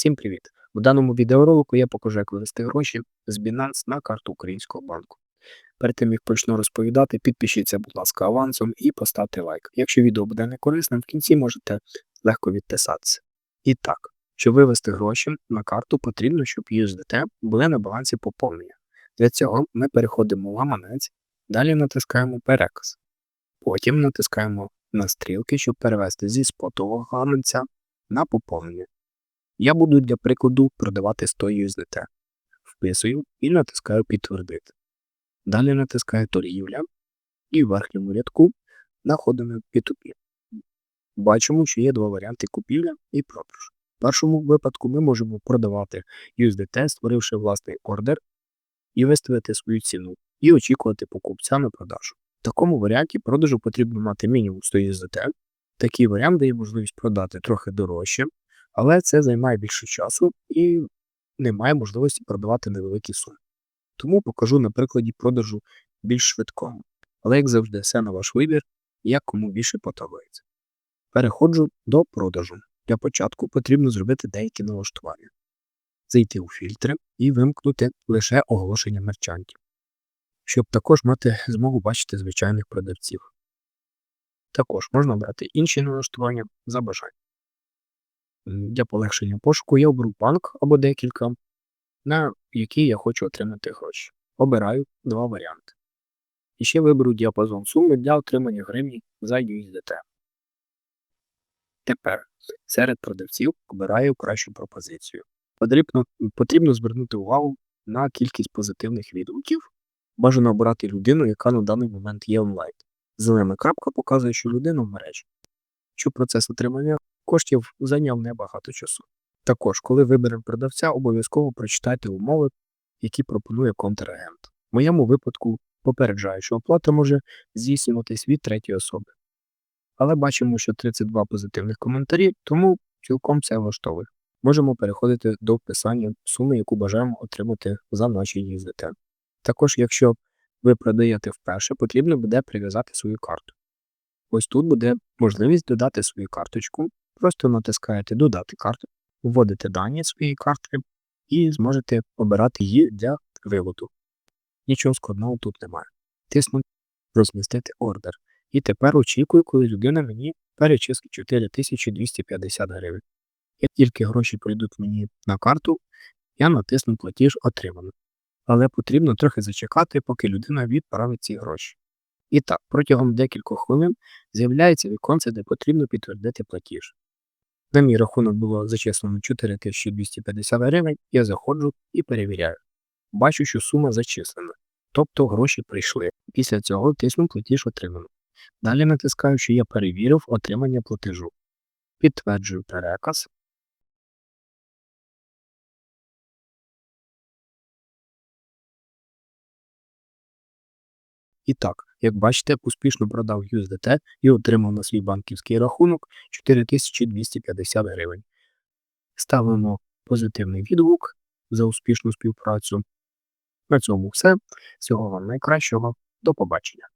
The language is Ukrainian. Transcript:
Всім привіт! У даному відеоролику я покажу, як вивести гроші з Binance на карту українського банку. Перед тим як почну розповідати, підпишіться, будь ласка, авансом і поставте лайк. Якщо відео буде не корисним, в кінці можете легко відписатися. І так, щоб вивести гроші на карту, потрібно, щоб USDT були на балансі поповнення. Для цього ми переходимо в гаманець, далі натискаємо переказ. Потім натискаємо на стрілки, щоб перевести зі спотового гаманця на поповнення. Я буду для прикладу продавати 100 USDT. Вписую і натискаю підтвердити. Далі натискаю торгівля і в верхньому рядку знаходимо P2P. Бачимо, що є два варіанти купівля і продаж. В першому випадку ми можемо продавати USDT, створивши власний ордер і виставити свою ціну і очікувати покупця на продажу. В такому варіанті продажу потрібно мати мінімум 100 USDT. Такий варіант дає можливість продати трохи дорожче, але це займає більше часу і немає можливості продавати невеликі суми. Тому покажу на прикладі продажу більш швидкого. Але, як завжди, все на ваш вибір, як кому більше подобається. Переходжу до продажу. Для початку потрібно зробити деякі налаштування, зайти у фільтри і вимкнути лише оголошення мерчантів, щоб також мати змогу бачити звичайних продавців. Також можна брати інші налаштування за бажанням. Для полегшення пошуку я оберу банк або декілька, на які я хочу отримати гроші. Обираю два варіанти. І ще виберу діапазон суми для отримання гривні за USDT. Тепер серед продавців обираю кращу пропозицію. Потрібно, потрібно звернути увагу на кількість позитивних відгуків. Бажано обирати людину, яка на даний момент є онлайн. Зелена крапка показує, що людина в мережі. Що процес отримання коштів зайняв небагато часу. Також, коли виберемо продавця, обов'язково прочитайте умови, які пропонує контрагент. В моєму випадку попереджаю, що оплата може здійснюватись від третьої особи. Але бачимо, що 32 позитивних коментарі, тому цілком це влаштовує. Можемо переходити до вписання суми, яку бажаємо отримати за наші USDT. Також, якщо ви продаєте вперше, потрібно буде прив'язати свою карту. Ось тут буде можливість додати свою карточку, просто натискаєте Додати карту, вводите дані своєї карти і зможете обирати її для виводу. Нічого складного тут немає. Тисну розмістити ордер. І тепер очікую, коли людина мені перечислить 4250 гривень. Як тільки гроші прийдуть мені на карту, я натисну платіж отримано. Але потрібно трохи зачекати, поки людина відправить ці гроші. І так, протягом декількох хвилин з'являється віконце, де потрібно підтвердити платіж. На мій рахунок було зачислено 4250 гривень, я заходжу і перевіряю. Бачу, що сума зачислена, тобто гроші прийшли. Після цього тисну платіж отримано. Далі натискаю, що я перевірив отримання платежу. Підтверджую переказ. І так, як бачите, успішно продав USDT і отримав на свій банківський рахунок 4250 гривень. Ставимо позитивний відгук за успішну співпрацю. На цьому все. Всього вам найкращого. До побачення.